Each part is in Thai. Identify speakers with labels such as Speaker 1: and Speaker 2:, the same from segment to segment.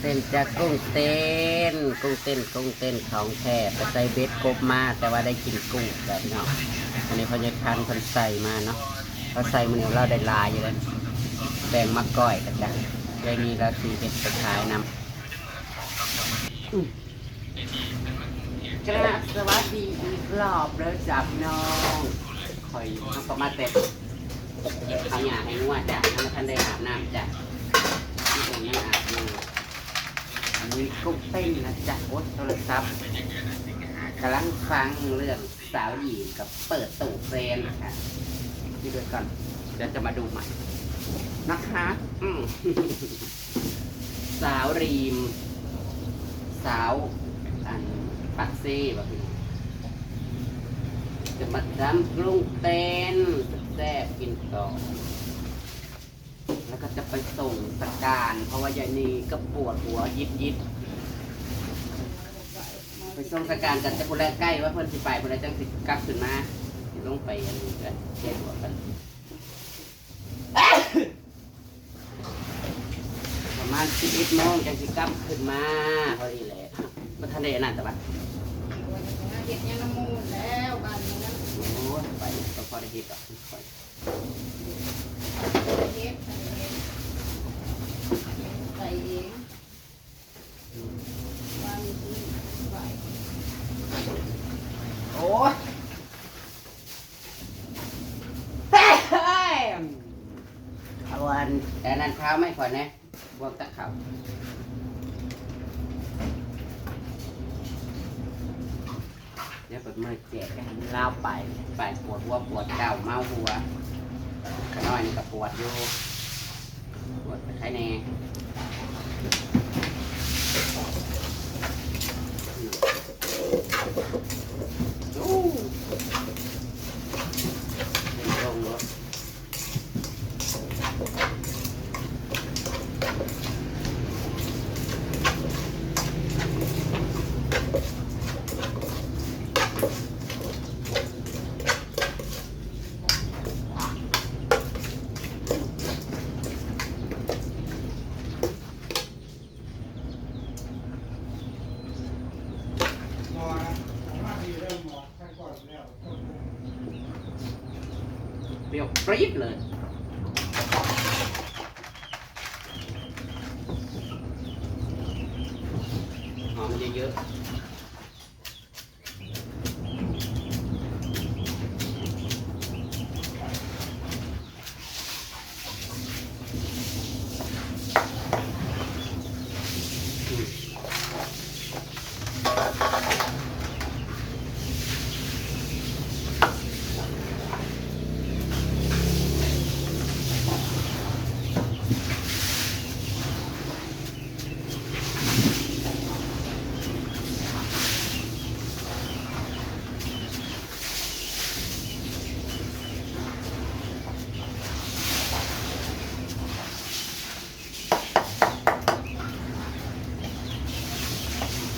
Speaker 1: เต้นจากกุ้งเต้น กุ้งเต้นกุ้งเต้นของแท้ไปใส่เบ็ดกบมาแต่ว่าได้กินกุ้งแบบเนาะอันนี้พญาคันคนใส่มาเนาะเขาใส่มันเราได้ลายอยู่แล้วแบ่งมาก้อยกันจ้ะได้มีราสีเห็ดไปขายนำอื้อกระสวัสดีอีกรอบแล้วจับน้องคอยน้องก็มาเต็มเก็บขยะให้นวดจ้ะน้องท่านได้อาบน้ำจ้ะที่ตรงนี้อาบน้ำ อันนี้กุ้งเต้นนะจ๊ะโอ๊ตโทรศัพท์กำลังฟังเรื่องสาวหญิงกับเปิดตู้เฟรนค่ะนี่ด้วยก่อนเดี๋ยวจะมาดูใหม่นะคะอืมสาวรีม สาวอันปักซี่แบบนี้จะมาทำกุ้งเต้นแซ่บกินต่อล ก็จะไปส่งสการ เพราะว่ายายนีก็ปวดหัวยิบยิบไปส่งสการกันจะพูดแรกใกล้ว่าเพิ่นสิไปเพิ่นจังสิกลับขึ้นมาสิลงไปอันนี้กันเช็ดหัวกันประมาณ11โมงจังสิกลับขึ้นมาพอดีเลยมาทันได้นั่นแต่ว่า
Speaker 2: เห็ดยังน้ำมูลแล้วบ้านนี้นะ
Speaker 1: โอ้ยไปก็พอได้เฮ็ดดอกค่อย
Speaker 2: เฮ็ดใส่เองวางที่ไหว
Speaker 1: โอ้ยเอาอันแต่นั้นเท้าวไม่ค่อยนะบวกตะเข่าเดี๋ยวเปิดมือแจกให้มันเล่าไปไปปวดหัวปวดเก่าเมาหัวน้อยนี่ก็ปวดอยู่ปวดไปใครแน่อู้เป็นลงรถ
Speaker 3: หมอนะผมว่าดีเริ่มหมอขั้นก่อนแล้ว
Speaker 1: เปรี้ยวปรี๊ดเลย หอมเยอะๆ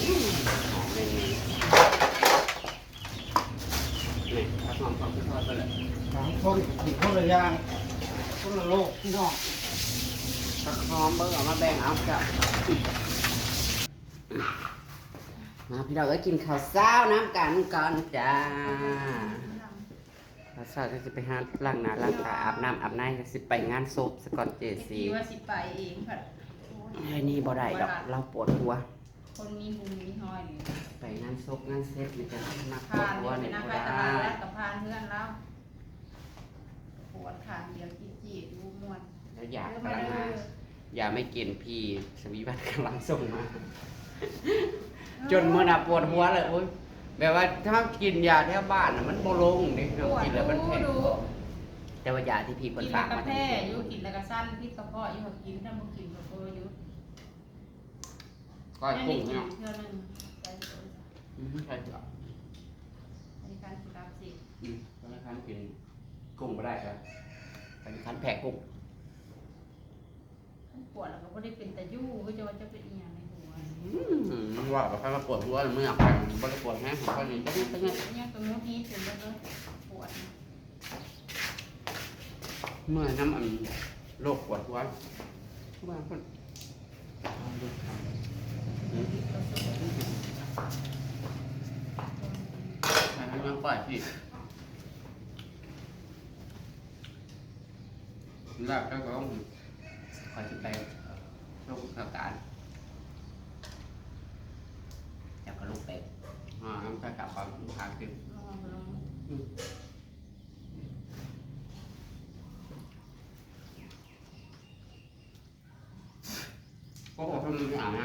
Speaker 1: อืมหอมเลยนี่นี่ถ้าหอมเขาก็ทอดไปเลย
Speaker 3: สามคนสี่คนละอย่างคนละโลกพี่น้อง
Speaker 1: ถ้าหอมเบอร์เอามาแบ่งเอาจ้ะมา พี่เราก็กินข้าวเช้าน้ำกันก่อนจ้าข้าวเช้าจะสิไปหาล้างหน้าล้างตาอาบน้ำอาบในจะสิไปงานศพสกอนเจ
Speaker 2: เจ็ด
Speaker 1: ซี
Speaker 2: สีว่าสิไปเองค่ะ
Speaker 1: ไอ้นี่บ่ได้ดอกเราปวดหัว
Speaker 2: คนมีบุญมีห้อยนี่
Speaker 1: ไปงานศพงานเซ็ตนี่จะมาปว
Speaker 2: ผ่า
Speaker 1: ด
Speaker 2: น
Speaker 1: หัว
Speaker 2: เดี๋ยว
Speaker 1: เนี่ย
Speaker 2: ไป
Speaker 1: บ่
Speaker 2: ตลา
Speaker 1: ได้
Speaker 2: ดแล้วกับผ่านเพื่อนแล้วปวดขาเดียวจีจีดดูมวน
Speaker 1: แล้วอยากกำลังมาอย่าไม่กินพี่สวีวัฒน์กำลังส่งมา จนเมื่อน่ะปวดหัวเลยโอ้ยแบบว่าถ้ากินยาแถวบ้านน่ะมันบ่ลงนี่
Speaker 2: ปวด
Speaker 1: กินแล้วมันแพ้
Speaker 2: ดู
Speaker 1: แต่ว่ายาที่พี่
Speaker 2: กิ
Speaker 1: เพิ่น
Speaker 2: น
Speaker 1: ฝา
Speaker 2: แล้ว
Speaker 1: ก
Speaker 2: ก็
Speaker 1: มา
Speaker 2: แพ้อยู่กินแล้วก็สั้นพิษกระเพาะอยู่กินถ้ามึงกินก็เบอร์อยู่
Speaker 1: ก้อยกุ้งเนาะ
Speaker 2: เท่านึงใจเย็น
Speaker 1: อืมใช่จ้ะ
Speaker 2: ในการสิรับสิ
Speaker 1: อืมตอนนี้คันกินกุ้งบ่ได้ครับตอนนี้คันแพ้กุ้ง
Speaker 2: ปวดแล้วก็ไม่ได้เป็นแต่ยู่ก็จะว่าจะเป็นอีหยังในหัว
Speaker 1: อื มมันว่าแบบใครมาปวดหัวเมื่อยไปบ่ได้ปวดแฮะของคนนี้จะนี่จะนี่
Speaker 2: เนี่ยตรงนู้นนี้ถึงแล้วก็ปวด
Speaker 1: เมื่อยน้ำอันโรคปวดหัวว่าเพิ่นใช่ยังปล่อยผิดแล้วก็ต้องคอยจะไปลูกกับการแล้วก็ลูกเป็ดอ่าน้ำตากับความทางขึ้น
Speaker 2: ลองลอง
Speaker 1: โอ้โหทำไมไม่อาบน้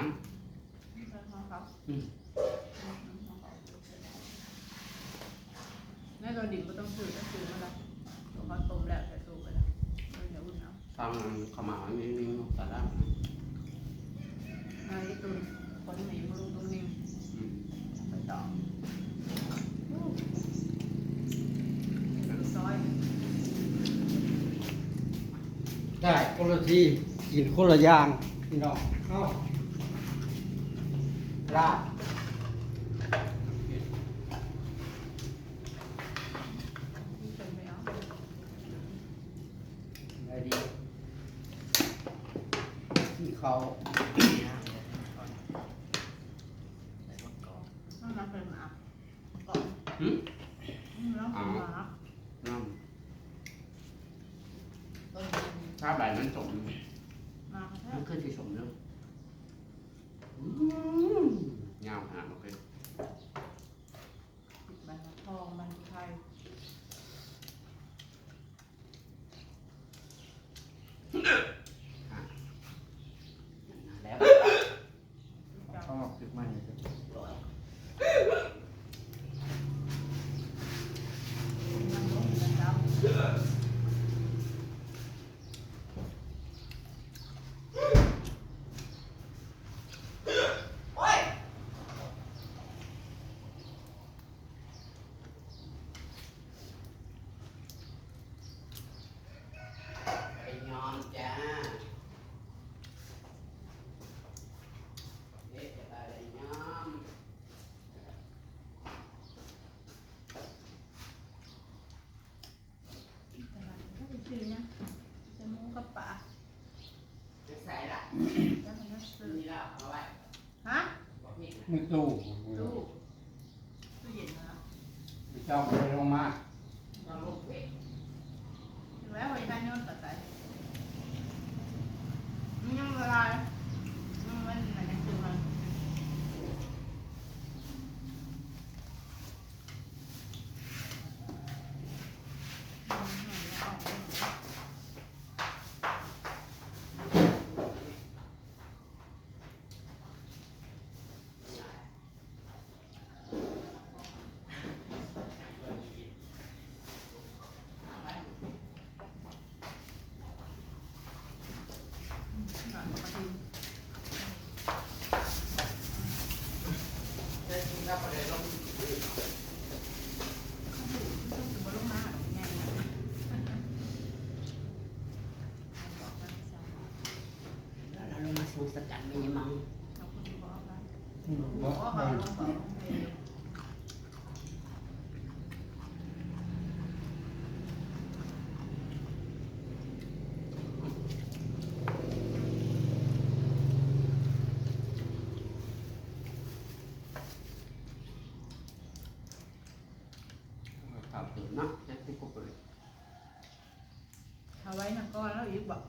Speaker 2: ใส่ของเขาำ
Speaker 1: อืม
Speaker 2: ในตัวดิบก็ต้องซื้อต้องซื้อมาละตัวเขาต้มแล้วใส่ตู้ไปแล้วเดี๋ยวอุ่นเอา
Speaker 1: ฟังขาวหมาไม่มีแต่ละ
Speaker 2: ไอ้ตุนคนหนีมาลงตรงนี้
Speaker 1: อืม
Speaker 2: ไป ต่อซอย
Speaker 3: ได้คนละทีกินคนละอย่างพี่น้องเอ้าลาบ
Speaker 2: ที่เนไม่เอาะ
Speaker 3: ไรดีที่เขา
Speaker 2: ต้องนับเป็นหมาก่อน
Speaker 1: อืม
Speaker 2: แล้วเป็นหมา
Speaker 1: น้
Speaker 2: ต้นำ
Speaker 1: ถ้าใบมันสม
Speaker 2: มาแค่
Speaker 1: มันขึ้นที่สมเนาะอืมยาวขนาดนั้นเลย
Speaker 2: ติดบันทองบันไทย
Speaker 1: อะแล้ว
Speaker 2: จับ
Speaker 3: ชอบติดมันเลย
Speaker 2: มันลงกันจับ
Speaker 1: ไปยอนจ้าเด็กจะไปยอม
Speaker 2: ตลาดก็ไปซื้อนะจะมูกับป่า
Speaker 1: จะใส่ละ
Speaker 2: แล้วมันก็ซื้อ
Speaker 1: นี่ละเอาไว้
Speaker 2: ฮะ
Speaker 1: บอกนี่นะ
Speaker 3: มือ ตู้
Speaker 2: ตู้ตู้เย็นนะ
Speaker 3: เจ้าไปลงา
Speaker 1: ลูกเป็ด
Speaker 2: ถึงแล้วไว้ด้านโน้นตัดใจมันยังละลายมันมันมันยังคือมันหน่อยมาที
Speaker 1: เด็กกินแล้วประเดี๋ยวเรา
Speaker 2: ต้องถึงบนลงมาหรอกแง่นะ
Speaker 1: เราลงมาสูสกัดไม่ยังมัง
Speaker 2: เอาคุณบอกว่า
Speaker 3: อืม
Speaker 2: บ
Speaker 3: บ่
Speaker 2: อกว่า
Speaker 3: บ่
Speaker 2: เอาลงบอกเออ
Speaker 1: ข่าวตื่นเนาะเด็กที่พวกเลย
Speaker 2: เอาไว้นะก้อนแล้วอีกบอก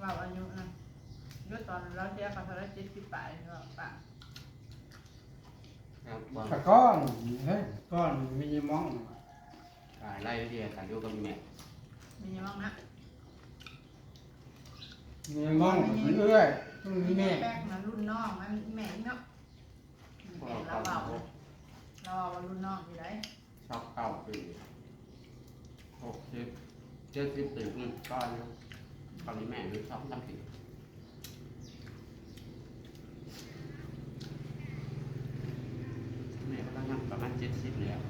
Speaker 2: ว่าอายุนะยศตอนเราเสียกับเท่าไรเจ็ดสิบแปดก็ป่ะ
Speaker 1: ครับบอล
Speaker 3: ตะก้อนเฮ้ยก้อนมีมอง
Speaker 1: ขายไล่เดียขายอยู่กับแม่
Speaker 2: มียังบ้างนะ
Speaker 3: มีมองมันเอื้อยต้องมีแม่
Speaker 2: แป้งนะรุ่นน้องมันแม่เนาะแม่เราเบาเราเบารุ่นน้องอยู่ไหน
Speaker 1: ชอบเก้าปีหกสิบเจ็ดสิบปีอืมก้อนนะตอนนี้แม่หรือชอบทำผิดแม่ก็ต้องนั่งประมาณเจ็ดสิบแล้ว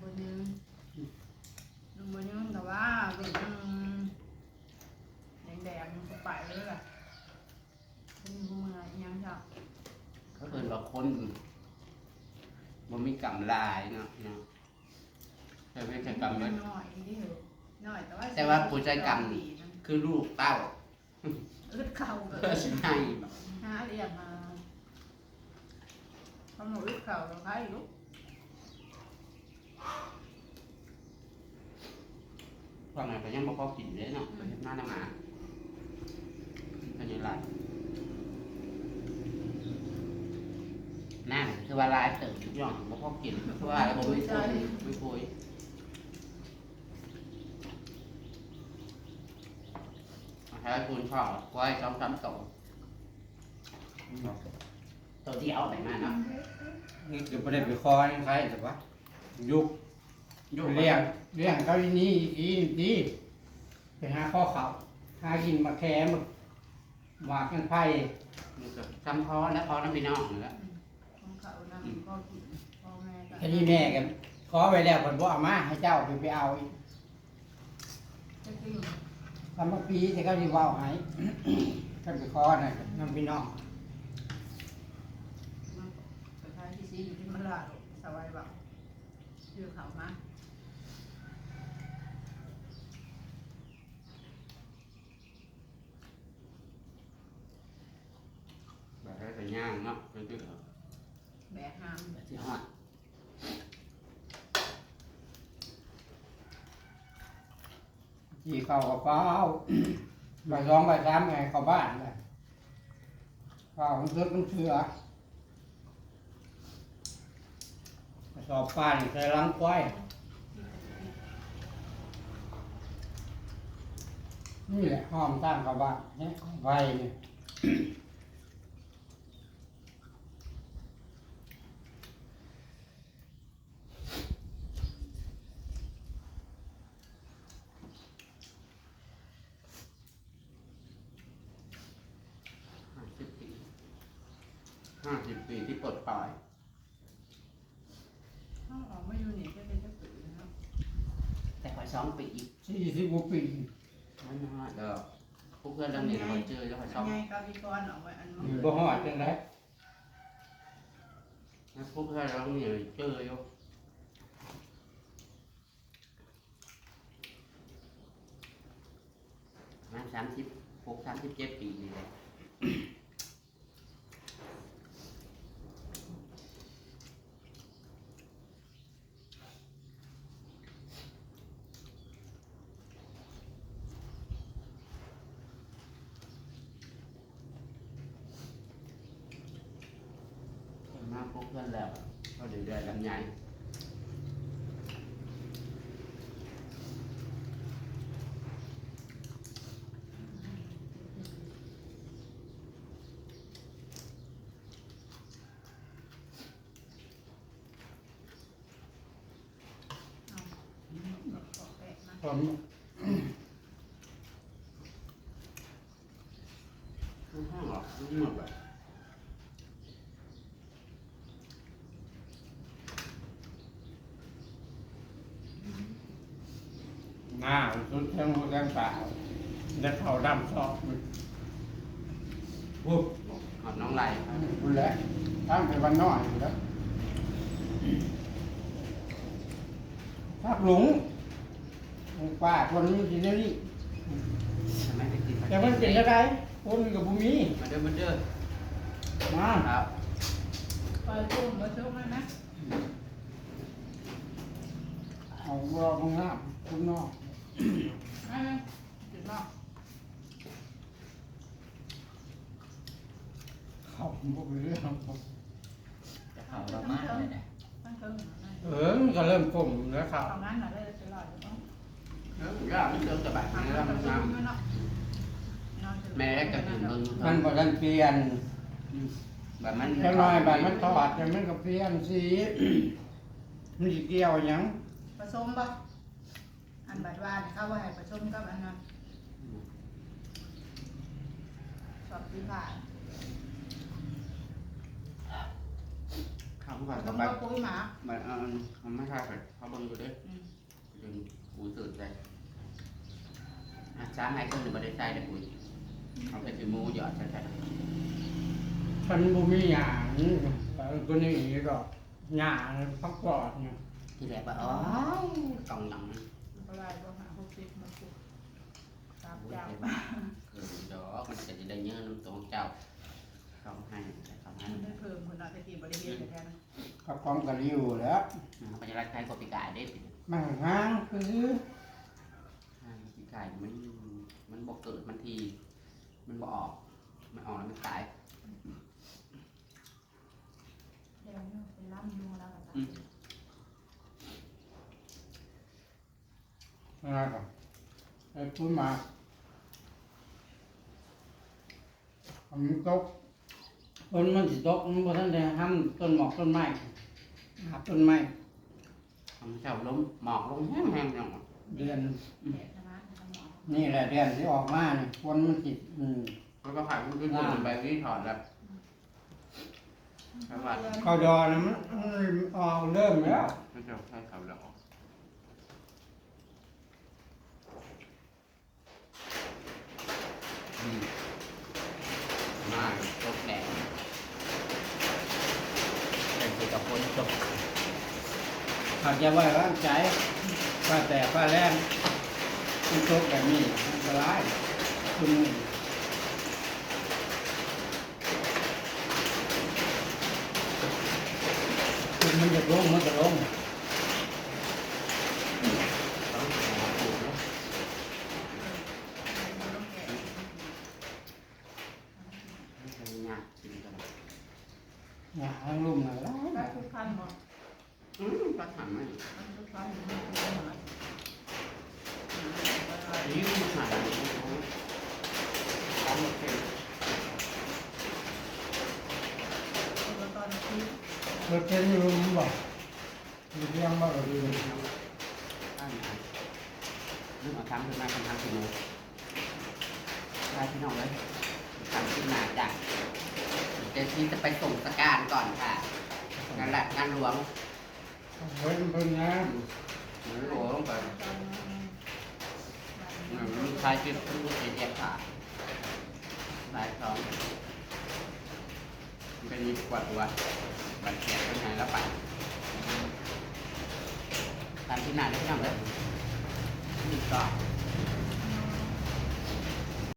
Speaker 2: บนยืนลุงบนยืนแต่ว่าเด็กแดง ค่ะ
Speaker 1: เขาเอิน ว่าคนมันมีกำลายเนาะเนาะแต่ไม่ใช่กำมัน
Speaker 2: น้อยนี่เหรอน้อยแต่ว่า
Speaker 1: แต่ว่าผู้ใจกรรม
Speaker 2: ดีนะ
Speaker 1: คือลูกเต้า
Speaker 2: อึดเข่าเกิ
Speaker 1: เพื่อ
Speaker 2: ด
Speaker 1: สิให้
Speaker 2: หาเรียกมาทำหนูอึดเข่าเราใครลูก
Speaker 1: ว่าไงก็ยังบ่พอกินเลยเนาะไปเฮ็ดมาน้ำหมาเป็นยังไงนั่น คือว่าลายเติมทุกอย่างบ่พอกินคือว่าบ่มีคุยไม่คุยให้คุณพ่อไว้สองสามตัวตัวที่เอาไปมาเนาะ
Speaker 3: นี่จะไม่ได้ไปคอให้ใครแต่ว่ายุก
Speaker 1: ยู่
Speaker 3: เลี้ยงเลี้ยงเขาอีนี่อีดีไปหาข้อเขาหากินมาแคมหวากกันไผ่
Speaker 1: ซ้ำพอแล้วพอน้ำพี่น้องนั่แหล้ว
Speaker 2: ของเขานะพ่อ กินพ่อแม่ก็
Speaker 3: อันนี้แม่กันขอไปแล้วผลบ่เอามาให้เจ้าไปไปเอาอีก
Speaker 2: จะกิน
Speaker 3: ทำมาปีที่เขาที่ว่าให้กันไปขอน่ะน้ำพี่น้อง
Speaker 2: มันสุดท้ายที่ซีอยู่ที่มันลาดสบายแบบชื่อเขามา
Speaker 1: แบบให้แต่ย่างเนาะคือคือ
Speaker 2: แบกห้าม
Speaker 1: แบบที่ฮอด
Speaker 3: ขี่เข้ากับเป้าใบสองใบสามไงเข้าบ้านเลยเข้ามันเสือมันเสือสอบป้านใส่ลังควายนี่แหละห้อมตั้งเข้าบ้านเนี่ยไว้เนี่ย
Speaker 1: ห้าสิบปี ห้าสิบปีที่ปลดปล่อย
Speaker 2: ถ้าออกไม่อยู่นี่ก็เป็นเจ้าสื่อนะครับ
Speaker 1: แต่คอยสองปีอีก
Speaker 3: สี่สิบกว่าปี
Speaker 1: นั่นนะเด้อพวกเพื่อนเรื่องนี้เราเจอแล้วคอยส
Speaker 2: อั
Speaker 1: อนง
Speaker 2: ไงกาบิกรออกไว้อัน
Speaker 3: อยู่บ่หอดจังได
Speaker 1: นะพวกเพื่อนเรื่องนี้เจออยู่ประมาณสามสิบหกสามสิบเจ็ดปีนี่แหละ มาพวกเพื่อนแล้วก็เดือดๆลำใหญ่
Speaker 2: ออกแปะมา
Speaker 3: ผม
Speaker 1: ไม่ห้างหรอกไม่หมดแบบ
Speaker 3: หน้า สุดแทงหัวแทงปากแล้วเขาดำซอกมันปุ๊บ
Speaker 1: หอดน้องไหลครับ
Speaker 3: คุณแหละตั้งไปวันน้อยอยู่แล้วทักหลงหลงป้าคนนี้กินแล้วนี่
Speaker 1: ทำไมได้กิน
Speaker 3: แต่มันเป็นอะไรคนกับบุมี
Speaker 1: มาเด้อมาเด้อ
Speaker 3: มา
Speaker 1: ครับ
Speaker 2: ปล่อยตุ้มมาชุ่มเลยนะ
Speaker 3: เอารอมึงน้ำคุณนอก
Speaker 2: ไม่จุดนอก
Speaker 3: เขาบ่ไปเรื่อง
Speaker 1: จะเข้าเรามากเลยนะ
Speaker 2: ตั้งเครื่อง
Speaker 3: เออมันก็เริ่มกลมแล้วครับ
Speaker 2: ทำงานหน่อยได้จะรอดจะต้อง
Speaker 1: เออย่าไม่เจอจะแบบ
Speaker 2: ทำ
Speaker 1: นี้
Speaker 2: งา
Speaker 1: แล้
Speaker 2: น
Speaker 1: ว
Speaker 2: กั
Speaker 1: มั
Speaker 2: บ
Speaker 1: น
Speaker 2: ชุ่
Speaker 1: น้
Speaker 2: มเนาะำ
Speaker 1: แม่กับถึงมึง
Speaker 3: มันบ่ทันเปลี่ยน
Speaker 1: แบบมัน
Speaker 3: จังน้อยบาดมันทอดจังมันก็เปลี่ยนสีมันสิเกี่ยวหยัง
Speaker 2: ผสมปะ อันบัดวานเข้าว่าให้ผสมกับอันนั้นสอบที่ผ่าน
Speaker 1: ข้าว
Speaker 2: ผ
Speaker 1: ก่อน
Speaker 2: ส
Speaker 1: ต่อ
Speaker 2: ม
Speaker 1: ไป
Speaker 2: กับปุ๋ยหมา
Speaker 1: มันเออมันไม่ใช่แบบเขาบังอยู่ด้วย
Speaker 2: อืม
Speaker 1: ดึงหูตื่นใจอะช้างให้คนหนึ่งมาได้ใจได้ปุ๋ยเอาไปคือมูหยอดใช่ใช่
Speaker 3: ฉันบ่มีหยาแต่ตัวนี้ก็หยาพักปอดเนี่ย
Speaker 1: ที่แรกว่าอ๋อกล่องหลัง นะ
Speaker 2: ก็ได้ก็หาหกสิบมาปุ๊บสาม
Speaker 1: โอ้ย
Speaker 2: เจ้า
Speaker 1: ไปบ้าเออดอกมันจะได้เยอะน้ำตัวเจ้าเขาให้เขาให้
Speaker 2: มันได้เพิ่มคนละตะกี้บริเวณแทน
Speaker 3: ก็พร้อมกันอยู่แล้ว
Speaker 1: ปัญญาไทยกว่าปีกายได้สิ
Speaker 3: มันห่างคือ
Speaker 1: ปีกายมันมันบอกเกิดมันที มันบอกออก มันออกแล้วมันตาย
Speaker 2: เดี๋ยวนี้เป็นล้ำยูแล้วกัน
Speaker 1: อืม
Speaker 3: อะไรก่อนไอ้พูดมามันตกต้นมันสิตกมันบ่ทันได้ห้ามต้นหมอกต้นไม้หาต้นไม้
Speaker 1: มันเจ้าล้มหมอกลงแห้งแห้งจัง
Speaker 3: เดือน
Speaker 2: เด็ดนะทำหมอ
Speaker 3: นี่แหละเดือนที่ออกมาเนี่ยฝนมันสิอืม
Speaker 1: แล้วก็ผ่านขึ้นขึ้นไปที่ถอดแล้วแล้วว่า
Speaker 3: เข้าดอนะมันมันออกเริ่มแล้ว
Speaker 1: ไม่เจ้าใช้เขาแล้วอืม มาตกแดดเป็นสิกับคนตก
Speaker 3: อาจจะไว้วางใจฟ้าแต่ฟ้าแรงมันตกแบบนี้อันตรายคุณคุณมันจะลงมันจะลง
Speaker 1: ต้องหาปูนะ
Speaker 2: ต้องแก่
Speaker 1: ไม่ใช่ยากจริงจัง
Speaker 3: อย่าให้ลุ่มหน่อยแล้ว
Speaker 2: ได้ทุกขั้นหมด
Speaker 1: อืมก็ทำไม่
Speaker 2: มันทุกขั้นอยู่ในตัวหมด
Speaker 1: ยืมหายของเป็น
Speaker 2: แล้วตอนนี้
Speaker 3: รถเป็นอยู่มันบอกมีเรื่องบ้างหรือ
Speaker 1: ข้างไหนนึกเอาทำขึ้นมาทำทำขึ้นมาได้พี่น้องเลยทำขึ้นมาจ้ะเดี๋ยวที่จะไปส่งสการก่อนค่ะงานหลักงานหลวง
Speaker 3: เฮ้ยเพิ่นนะ
Speaker 1: งานหลวงไป
Speaker 2: ตอนนี้
Speaker 1: ลูกชายชื่อลูกเจี๊ยค่ะลายสองเป็นมีกว่าตัว บัตรแขกเป็นไงแล้วไปตามที่นานได้พี่น้องเลยนี่ก็